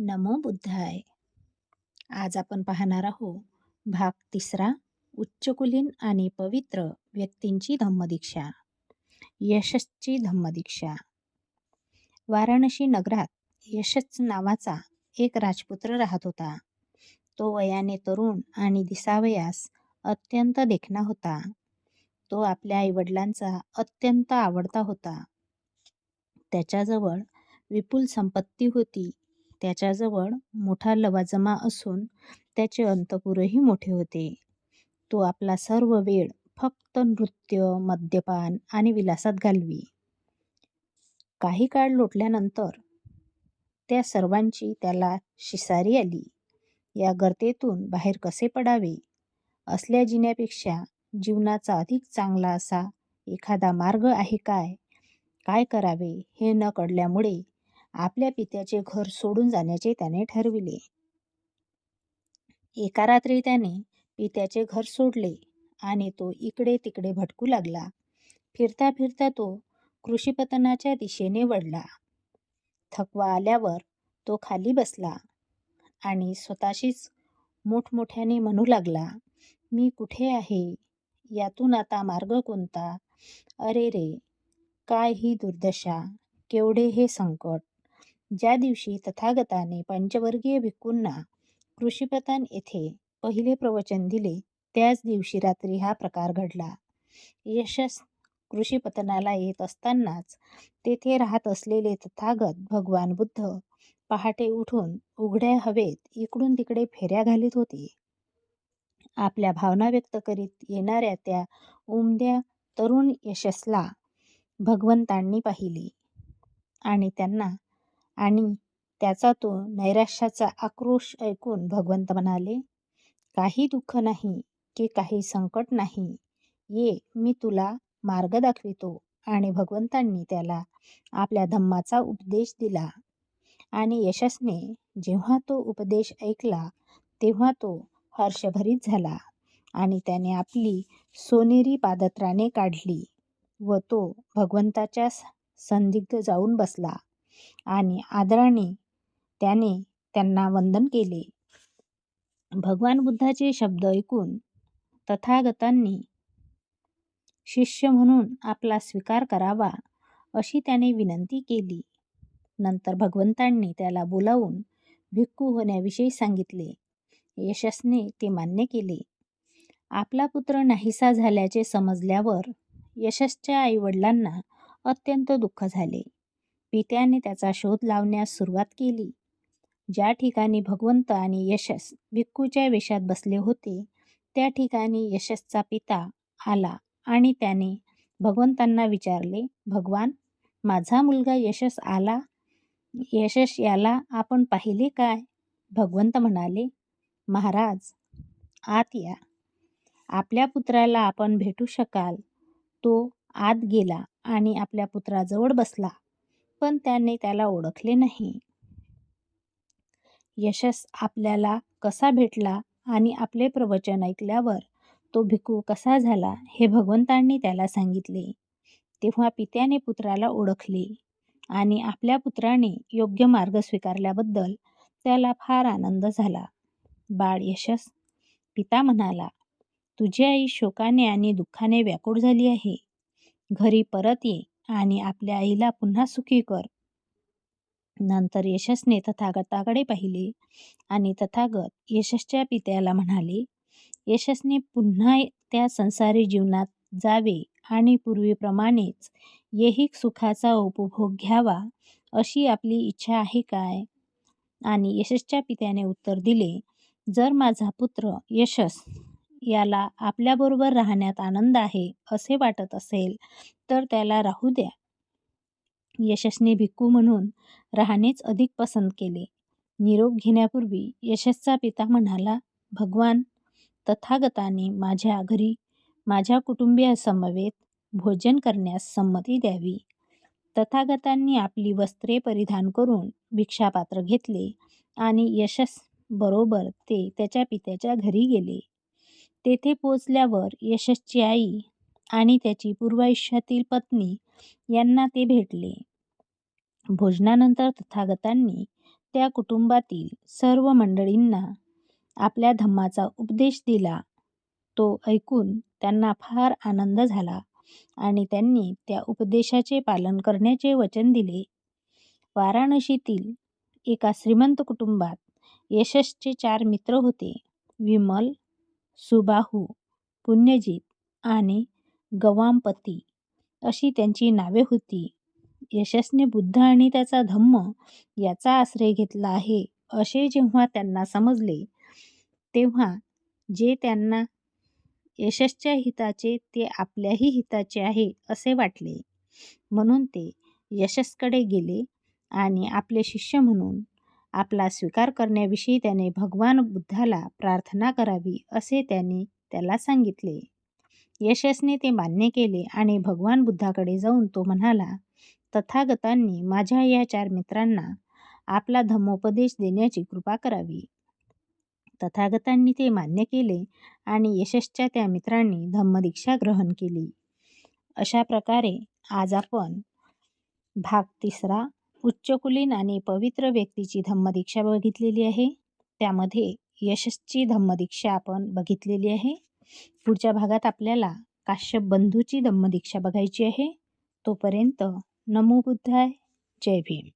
नमो बुद्धाय. आज आपण पाहणार आहोत भाग तिसरा उच्चकुलीन आणि पवित्र व्यक्तींची धम्मदीक्षा. यशस्ची धम्मदीक्षा. वाराणसी नगरात यशच नावाचा एक राजपुत्र राहत होता. तो वयाने तरुण आणि दिसावयास अत्यंत देखणा होता. तो आपल्या आईवडिलांचा अत्यंत आवडता होता. त्याच्याजवळ विपुल संपत्ती होती. त्याच्याजवळ मोठा लवाजमा असून त्याचे अंतपुरही मोठे होते. तो आपला सर्व वेळ फक्त नृत्य मद्यपान आणि विलासात घालवी. काही काळ लोटल्यानंतर त्या सर्वांची त्याला शिसारी आली. या गर्तेतून बाहेर कसे पडावे? असल्या जिण्यापेक्षा जीवनाचा अधिक चांगला असा एखादा मार्ग आहे काय? काय करावे हे न कळल्यामुळे आपल्या पित्याचे घर सोडून जाण्याचे त्याने ठरविले. एका रात्री त्याने पित्याचे घर सोडले आणि तो इकडे तिकडे भटकू लागला. फिरता फिरता तो कृषीपतनाच्या दिशेने वळला. थकवा आल्यावर तो खाली बसला आणि स्वतःशीच मोठमोठ्याने म्हणू लागला मी कुठे आहे? यातून आता मार्ग कोणता? अरे रे काय ही दुर्दशा? केवढे हे संकट? ज्या दिवशी तथागताने पंचवर्गीय भिक्खूंना कृषीपतन येथे पहिले प्रवचन दिले त्याच दिवशी रात्री हा प्रकार घडला. यशस कृषीपतनाला येत असतानाच तेथे राहत असलेले तथागत भगवान बुद्ध पहाटे उठून उघड्या हवेत इकडून तिकडे फेऱ्या घालीत होते. आपल्या भावना व्यक्त करीत येणाऱ्या त्या उमद्या तरुण यशसला भगवंतांनी पाहिले आणि त्यांना आणि त्याचा तो नैराश्याचा आक्रोश ऐकून भगवंत म्हणाले काही दुःख नाही की काही संकट नाही. ये मी तुला मार्ग दाखवितो. आणि भगवंतांनी त्याला आपल्या धम्माचा उपदेश दिला. आणि यशस्ने जेव्हा तो उपदेश ऐकला तेव्हा तो हर्षभरीत झाला आणि त्याने आपली सोनेरी पादत्राणे काढली व तो भगवंताच्या संदिग्ध जाऊन बसला. आणि आदराने त्याने त्यांना वंदन केले. भगवान बुद्धाचे शब्द ऐकून तथागतांनी शिष्य म्हणून आपला स्वीकार करावा अशी त्याने विनंती केली. नंतर भगवंतांनी त्याला बोलावून भिक्खू होण्याविषयी सांगितले. यशसने ते मान्य केले. आपला पुत्र नाहीसा झाल्याचे समजल्यावर यशसच्या आईवडिलांना अत्यंत दुःख झाले. पित्याने त्याचा शोध लावण्यास सुरुवात केली. ज्या ठिकाणी भगवंत आणि यशस भिक्खूच्या वेशात बसले होते त्या ठिकाणी यशसचा पिता आला आणि त्याने भगवंतांना विचारले भगवान माझा मुलगा यशस आला? यशस याला आपण पाहिले काय? भगवंत म्हणाले महाराज आत या. आपल्या पुत्राला आपण भेटू शकाल. तो आत गेला आणि आपल्या पुत्राजवळ बसला. पण त्याने त्याला ओळखले नाही. यशस आपल्याला कसा भेटला आणि आपले प्रवचन ऐकल्यावर तो भिकू कसा झाला हे भगवंतांनी त्याला सांगितले. तेव्हा पित्याने पुत्राला ओळखले आणि आपल्या पुत्राने योग्य मार्ग स्वीकारल्याबद्दल त्याला फार आनंद झाला. बाळ यशस पिता म्हणाला तुझी आई शोकाने आणि दुःखाने व्याकुळ झाली आहे. घरी परत ये. आणि आपल्या आईला पुन्हा सुखी कर. नंतर यशसने तथागताकडे पाहिले आणि तथागत यशसच्या पित्याला म्हणाले यशसने पुन्हा त्या संसारी जीवनात जावे आणि पूर्वीप्रमाणेच येहिक सुखाचा उपभोग घ्यावा अशी आपली इच्छा आहे काय? आणि यशसच्या पित्याने उत्तर दिले जर माझा पुत्र यशस याला आपल्याबरोबर राहण्यात आनंद आहे असे वाटत असेल तर त्याला राहू द्या. यशस्ने भिक्खू म्हणून राहणेच अधिक पसंत केले. निरोप घेण्यापूर्वी यशस्चा पिता म्हणाला भगवान तथागताने माझ्या घरी माझ्या कुटुंबियासमवेत भोजन करण्यास संमती द्यावी. तथागतांनी आपली वस्त्रे परिधान करून भिक्षापात्र घेतले आणि यशस बरोबर ते त्याच्या पित्याच्या घरी गेले. तेथे पोचल्यावर यशसची आई आणि त्याची पूर्वायुष्यातील पत्नी यांना ते भेटले भोजनानंतर तथागतांनी त्या कुटुंबातील सर्व मंडळींना आपल्या धम्माचा उपदेश दिला. तो ऐकून त्यांना फार आनंद झाला आणि त्यांनी त्या उपदेशाचे पालन करण्याचे वचन दिले. वाराणसीतील एका श्रीमंत कुटुंबात यशसचे चार मित्र होते. विमल, सुबाहू, पुण्यजित आणि गवामपती अशी त्यांची नावे होती. यशसने बुद्ध आणि त्याचा धम्म याचा आश्रय घेतला आहे असे जेव्हा त्यांना समजले तेव्हा जे त्यांना यशसच्या हिताचे ते आपल्याही हिताचे आहे असे वाटले. म्हणून ते यशसकडे गेले आणि आपले शिष्य म्हणून आपला स्वीकार करण्याविषयी त्याने भगवान बुद्धाला प्रार्थना करावी असे त्याने त्याला सांगितले. यशसने ते मान्य केले आणि भगवान बुद्धाकडे जाऊन तो म्हणाला, तथागतांनी माझ्या या चार मित्रांना आपला धम्मोपदेश देण्याची कृपा करावी. तथागतांनी ते मान्य केले आणि यशसच्या त्या मित्रांनी धम्मदीक्षा ग्रहण केली. अशा प्रकारे आज आपण भाग तिसरा उच्चकुलीन आणि पवित्र व्यक्तीची धम्मदीक्षा बघितलेली आहे. त्यामध्ये यशस्ची धम्मदीक्षा आपण बघितलेली आहे. पुढच्या भागात आपल्याला काश्यप बंधूची धम्मदीक्षा बघायची आहे. तोपर्यंत नमो बुद्धाय जय भीम